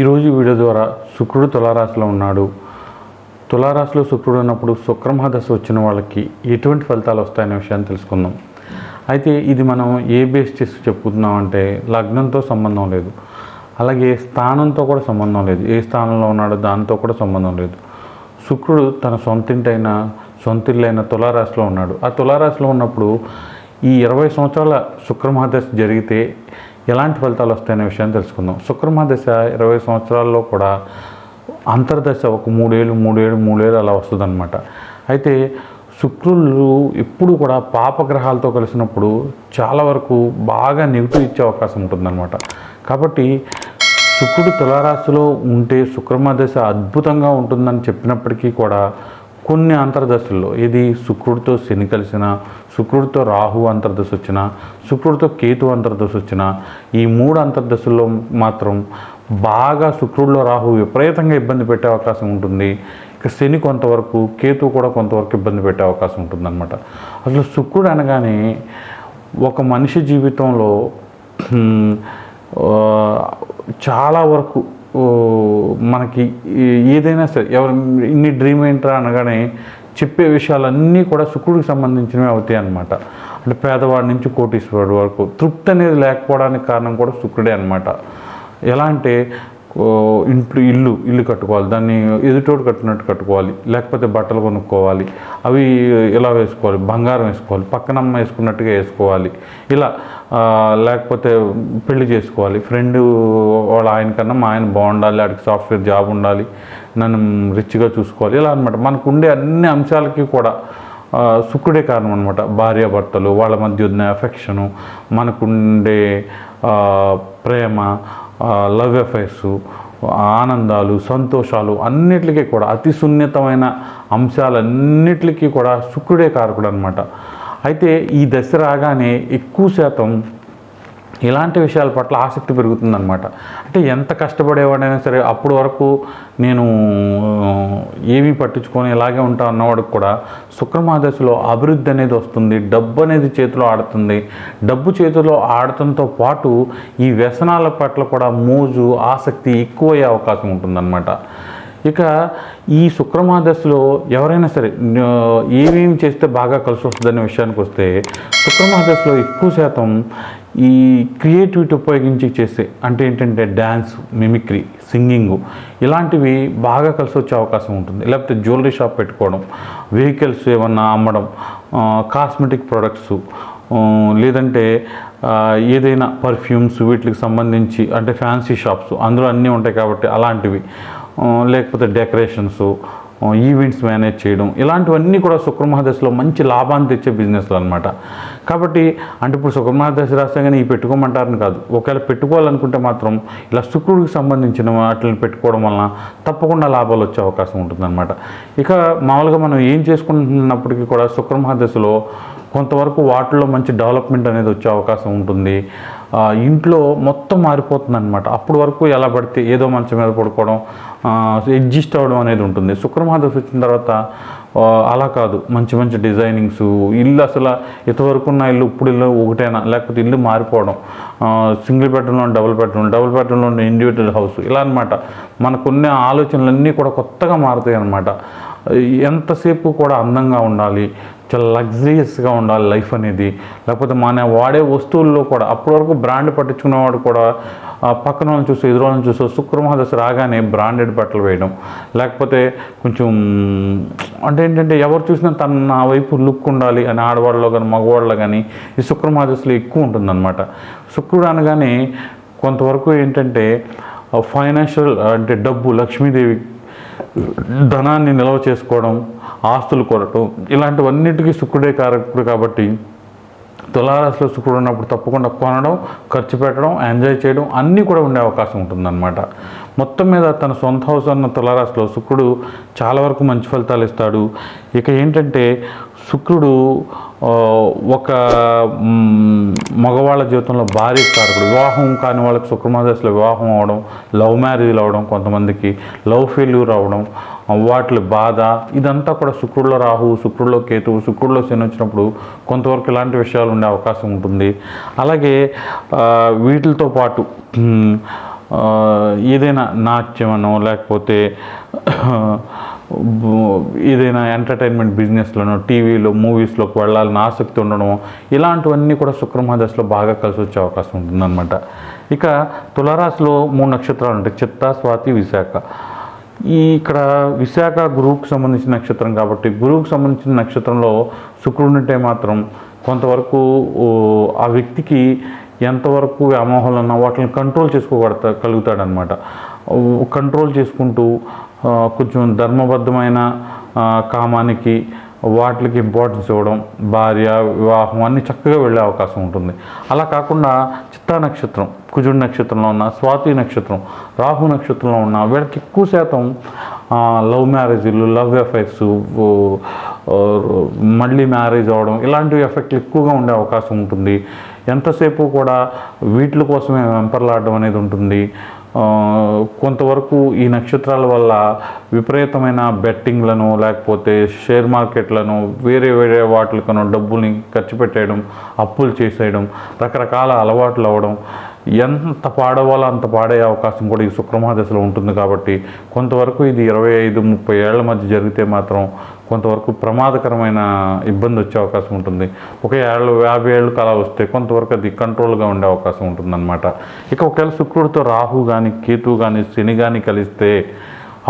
ఈరోజు వీడియో ద్వారా శుక్రుడు తులారాశిలో ఉన్నాడు. తులారాశిలో శుక్రుడు ఉన్నప్పుడు శుక్రమహాదశ వచ్చిన వాళ్ళకి ఎటువంటి ఫలితాలు వస్తాయనే విషయాన్ని తెలుసుకుందాం. అయితే ఇది మనం ఏ బేస్ చేసి చెప్పుకుంటున్నాం అంటే లగ్నంతో సంబంధం లేదు. అలాగే స్థానంతో కూడా సంబంధం లేదు. ఏ స్థానంలో ఉన్నాడో దాంతో కూడా సంబంధం లేదు. శుక్రుడు తన సొంతింటైన సొంతిల్లైన తులారాశిలో ఉన్నాడు. ఆ తులారాశిలో ఉన్నప్పుడు ఈ ఇరవై సంవత్సరాల శుక్రమహాదశ జరిగితే ఎలాంటి ఫలితాలు వస్తాయనే విషయాన్ని తెలుసుకుందాం. శుక్రమహాదశ ఇరవై సంవత్సరాల్లో కూడా అంతర్దశ ఒక మూడేళ్ళు మూడేళ్ళు మూడేళ్ళు అలా వస్తుందన్నమాట. అయితే శుక్రులు ఎప్పుడు కూడా పాపగ్రహాలతో కలిసినప్పుడు చాలా వరకు బాగా నెగిటివ్ ఇచ్చే అవకాశం ఉంటుందన్నమాట. కాబట్టి శుక్రుడు తులారాశిలో ఉంటే శుక్రమ దశ అద్భుతంగా ఉంటుందని చెప్పినప్పటికీ కూడా కొన్ని అంతర్దశల్లో ఇది శుక్రుడితో శని కలిసిన శుక్రుడితో రాహు అంతర్దశ వచ్చిన శుక్రుడితో కేతు అంతర్దశ వచ్చిన ఈ మూడు అంతర్దశల్లో మాత్రం బాగా శుక్రుడిలో రాహు విపరీతంగా ఇబ్బంది పెట్టే అవకాశం ఉంటుంది. ఇక శని కొంతవరకు కేతు కూడా కొంతవరకు ఇబ్బంది పెట్టే అవకాశం ఉంటుందన్నమాట. అసలు శుక్రుడు అనగానే ఒక మనిషి జీవితంలో చాలా వరకు మనకి ఏదైనా సరే ఎవరు ఇన్ని డ్రీమ్ ఏంట్రా అనగానే చెప్పే విషయాలన్నీ కూడా శుక్రుడికి సంబంధించినవి అవుతాయి అన్నమాట. అంటే పేదవాడి నుంచి కోటీశ్వరుడు వరకు తృప్తి అనేది లేకపోవడానికి కారణం కూడా శుక్రుడే అనమాట ఎలా అంటే ఓ, ఇంట్లో ఇల్లు ఇల్లు కట్టుకోవాలి. దాన్ని ఎదుటోడు కట్టినట్టు కట్టుకోవాలి. లేకపోతే బట్టలు కొనుక్కోవాలి. అవి ఇలా వేసుకోవాలి? బంగారం వేసుకోవాలి. పక్కన అమ్మ వేసుకున్నట్టుగా వేసుకోవాలి. ఇలా లేకపోతే పెళ్ళి చేసుకోవాలి. ఫ్రెండ్ వాళ్ళ ఆయన కన్నా మా ఆయన బాగుండాలి. ఆడికి సాఫ్ట్వేర్ జాబ్ ఉండాలి. నన్ను రిచ్గా చూసుకోవాలి. ఇలా అనమాట మనకు ఉండే అన్ని అంశాలకి కూడా సుఖుడే శుక్రుడే కారణం అనమాట భార్యాభర్తలు వాళ్ళ మధ్య ఉన్న ఎఫెక్షను మనకుండే ప్రేమ లవ్ అఫైర్స్ ఆనందాలు సంతోషాలు అన్నిటికీ కూడా అతి సున్నితమైన అంశాలన్నిటికీ కూడా శుక్రుడే కారకుడు అనమాట అయితే ఈ దశ రాగానే ఎక్కువ శాతం ఇలాంటి విషయాల పట్ల ఆసక్తి పెరుగుతుందన్నమాట. అంటే ఎంత కష్టపడేవాడైనా సరే అప్పటి వరకు నేను ఏమీ పట్టించుకొని ఇలాగే ఉంటా అన్నవాడికి కూడా శుక్రమాదశలో అభివృద్ధి అనేది వస్తుంది డబ్బు అనేది చేతిలో ఆడుతుంది. డబ్బు చేతిలో ఆడటంతో పాటు ఈ వ్యసనాల పట్ల కూడా మోజు ఆసక్తి ఎక్కువయ్యే అవకాశం ఉంటుందన్నమాట. ఇక ఈ శుక్రమాదశలో ఎవరైనా సరే ఏమేమి చేస్తే బాగా కలిసి వస్తుందనే విషయానికి వస్తే శుక్రమాదశలో ఎక్కువ శాతం ఈ క్రియేటివిటీ ఉపయోగించి చేసే అంటే ఏంటంటే డ్యాన్స్ మిమిక్రీ సింగింగ్ ఇలాంటివి బాగా కలిసి వచ్చే అవకాశం ఉంటుంది. లేకపోతే జ్యువెలరీ షాప్ పెట్టుకోవడం వెహికల్స్ ఏమన్నా అమ్మడం కాస్మెటిక్ ప్రొడక్ట్స్ లేదంటే ఏదైనా పర్ఫ్యూమ్స్ వీటికి సంబంధించి అంటే ఫ్యాన్సీ షాప్స్ అందులో అన్నీ ఉంటాయి కాబట్టి అలాంటివి. లేకపోతే డెకరేషన్స్ ఈవెంట్స్ మేనేజ్ చేయడం ఇలాంటివన్నీ కూడా శుక్రమహాదశలో మంచి లాభాన్ని తెచ్చే బిజినెస్లు అనమాట కాబట్టి అంటే ఇప్పుడు శుక్రమహాదశ రాష్ట్రంగానే ఈ పెట్టుకోమంటారని కాదు. ఒకవేళ పెట్టుకోవాలనుకుంటే మాత్రం ఇలా శుక్రుడికి సంబంధించిన వాటిని పెట్టుకోవడం వలన తప్పకుండా లాభాలు వచ్చే అవకాశం ఉంటుందన్నమాట. ఇక మామూలుగా మనం ఏం చేసుకుంటున్నప్పటికీ కూడా శుక్రమహాదశలో కొంతవరకు వాటిలో మంచి డెవలప్మెంట్ అనేది వచ్చే అవకాశం ఉంటుంది. ఇంట్లో మొత్తం మారిపోతుంది అనమాట అప్పటి వరకు ఎలా పడితే ఏదో మంచం మీద పడుకోవడం ఎడ్జిస్ట్ అవ్వడం అనేది ఉంటుంది. శుక్రమహాదశ వచ్చిన తర్వాత అలా కాదు. మంచి మంచి డిజైనింగ్స్ ఇల్లు అసలు ఇంతవరకు ఉన్న ఇల్లు ఇప్పుడు ఇల్లు ఒకటేనా? లేకపోతే ఇల్లు మారిపోవడం సింగిల్ బెడ్రూమ్లో డబుల్ బెడ్రూమ్ డబుల్ బెడ్రూమ్లో ఇండివిజువల్ హౌస్ ఇలా అనమాట మనకున్న ఆలోచనలన్నీ కూడా కొత్తగా మారుతాయి అనమాట ఎంతసేపు కూడా అందంగా ఉండాలి చాలా లగ్జరియస్గా ఉండాలి లైఫ్ అనేది. లేకపోతే మన వాడే వస్తువుల్లో కూడా అప్పటి వరకు బ్రాండ్ పట్టించుకునేవాడు కూడా పక్కన వాళ్ళని చూసి ఎదురు వాళ్ళని చూసి శుక్రమహాదశ రాగానే బ్రాండెడ్ బట్టలు వేయడం. లేకపోతే కొంచెం అంటే ఏంటంటే ఎవరు చూసినా తన నా వైపు లుక్ ఉండాలి అని ఆడవాళ్ళలో కానీ మగవాళ్ళలో కానీ ఈ శుక్రమహాదశలో ఎక్కువ ఉంటుందన్నమాట. శుక్రుడు అనగానే కొంతవరకు ఏంటంటే ఫైనాన్షియల్ అంటే డబ్బు లక్ష్మీదేవి ధనాన్ని నిల్వ చేసుకోవడం ఆస్తులు కొరటం ఇలాంటివన్నిటికీ శుక్రుడే కారకుడు కాబట్టి తులారాశిలో శుక్రుడు ఉన్నప్పుడు తప్పకుండా కొనడం ఖర్చు పెట్టడం ఎంజాయ్ చేయడం అన్నీ కూడా ఉండే అవకాశం ఉంటుందన్నమాట. మొత్తం మీద తన సొంత హౌస్ అన్న తులారాశిలో శుక్రుడు చాలా వరకు మంచి ఫలితాలు ఇస్తాడు. ఇక ఏంటంటే శుక్రుడు ఒక మగవాళ్ళ జీవితంలో భారీ కారకుడు. వివాహం కాని వాళ్ళకి శుక్రమాదశలో వివాహం అవడం లవ్ మ్యారేజ్లు అవడం కొంతమందికి లవ్ ఫెయిల్యూర్ అవడం వాటి బాధ ఇదంతా కూడా శుక్రుడిలో రాహు శుక్రుడిలో కేతువు శుక్రుడిలో శని వచ్చినప్పుడు కొంతవరకు ఇలాంటి విషయాలు ఉండే అవకాశం ఉంటుంది. అలాగే వీటితో పాటు ఏదైనా నాట్యమనో లేకపోతే ఏదైనా ఎంటర్టైన్మెంట్ బిజినెస్లోనో టీవీలో మూవీస్లోకి వెళ్ళాలని ఆసక్తి ఉండడం ఇలాంటివన్నీ కూడా శుక్రమహాదశలో బాగా కలిసి వచ్చే అవకాశం ఉంటుందన్నమాట. ఇక తులారాశిలో మూడు నక్షత్రాలు ఉంటాయి. చిత్త స్వాతి విశాఖ. ఈ ఇక్కడ విశాఖ గురువుకు సంబంధించిన నక్షత్రం కాబట్టి గురువుకు సంబంధించిన నక్షత్రంలో శుక్రుడు ఉంటే మాత్రం కొంతవరకు ఆ వ్యక్తికి ఎంతవరకు వ్యామోహాలు ఉన్నా వాటిని కంట్రోల్ చేసుకోగలుగుతా కలుగుతాడనమాట కంట్రోల్ చేసుకుంటూ కొంచెం ధర్మబద్ధమైన కామానికి వాటికి ఇంపార్టెన్స్ ఇవ్వడం భార్య వివాహం అన్నీ చక్కగా వెళ్ళే అవకాశం ఉంటుంది. అలా కాకుండా చిత్తా నక్షత్రం కుజుడి నక్షత్రంలో ఉన్న స్వాతి నక్షత్రం రాహు నక్షత్రంలో ఉన్న వీళ్ళకి ఎక్కువ శాతం లవ్ మ్యారేజీలు లవ్ ఎఫెక్ట్స్ మళ్ళీ మ్యారేజ్ అవ్వడం ఇలాంటి ఎఫెక్ట్లు ఎక్కువగా ఉండే అవకాశం ఉంటుంది. ఎంతసేపు కూడా వీటి కోసమే వెంపర్లాడడం అనేది ఉంటుంది. కొంతవరకు ఈ నక్షత్రాల వల్ల విపరీతమైన బెట్టింగ్లను లేకపోతే షేర్ మార్కెట్లను వేరే వేరే వాటికను డబ్బుల్ని ఖర్చు పెట్టేయడం అప్పులు చేసేయడం రకరకాల అలవాట్లు అవ్వడం ఎంత పాడవాలో అంత పాడే అవకాశం కూడా ఈ శుక్రమహాదశలో ఉంటుంది కాబట్టి కొంతవరకు ఇది ఇరవై ఐదు ముప్పై ఏళ్ళ మధ్య జరిగితే మాత్రం కొంతవరకు ప్రమాదకరమైన ఇబ్బంది వచ్చే అవకాశం ఉంటుంది. ఒక ఏళ్ళు యాభై ఏళ్ళు అలా వస్తే కొంతవరకు అది కంట్రోల్గా ఉండే అవకాశం ఉంటుందన్నమాట. ఇక ఒకవేళ శుక్రుడితో రాహు కానీ కేతు కానీ శని కానీ కలిస్తే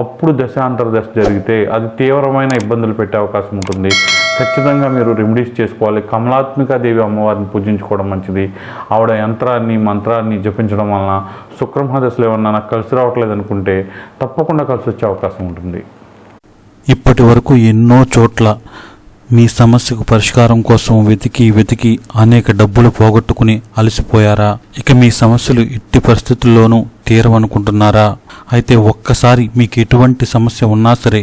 అప్పుడు దశాంతర దశ జరిగితే అది తీవ్రమైన ఇబ్బందులు పెట్టే అవకాశం ఉంటుంది. ఖచ్చితంగా మీరు రెమెడీస్ చేసుకోవాలి. కమలాత్మిక దేవి అమ్మవారిని పూజించుకోవడం మంచిది. ఆవిడ యంత్రాన్ని మంత్రాన్ని జపించడం వలన శుక్రమహ దశలో ఏమన్నా నాకు కలిసి రావట్లేదు అనుకుంటే తప్పకుండా కలిసి వచ్చే అవకాశం ఉంటుంది. ఇప్పటి వరకు ఎన్నో చోట్ల మీ సమస్యకు పరిష్కారం కోసం వెతికి వెతికి అనేక డబ్బులు పోగొట్టుకుని అలసిపోయారా? ఇక మీ సమస్యలు ఎట్టి పరిస్థితుల్లోనూ తీరవనుకుంటున్నారా? అయితే ఒక్కసారి మీకు ఎటువంటి సమస్య ఉన్నా సరే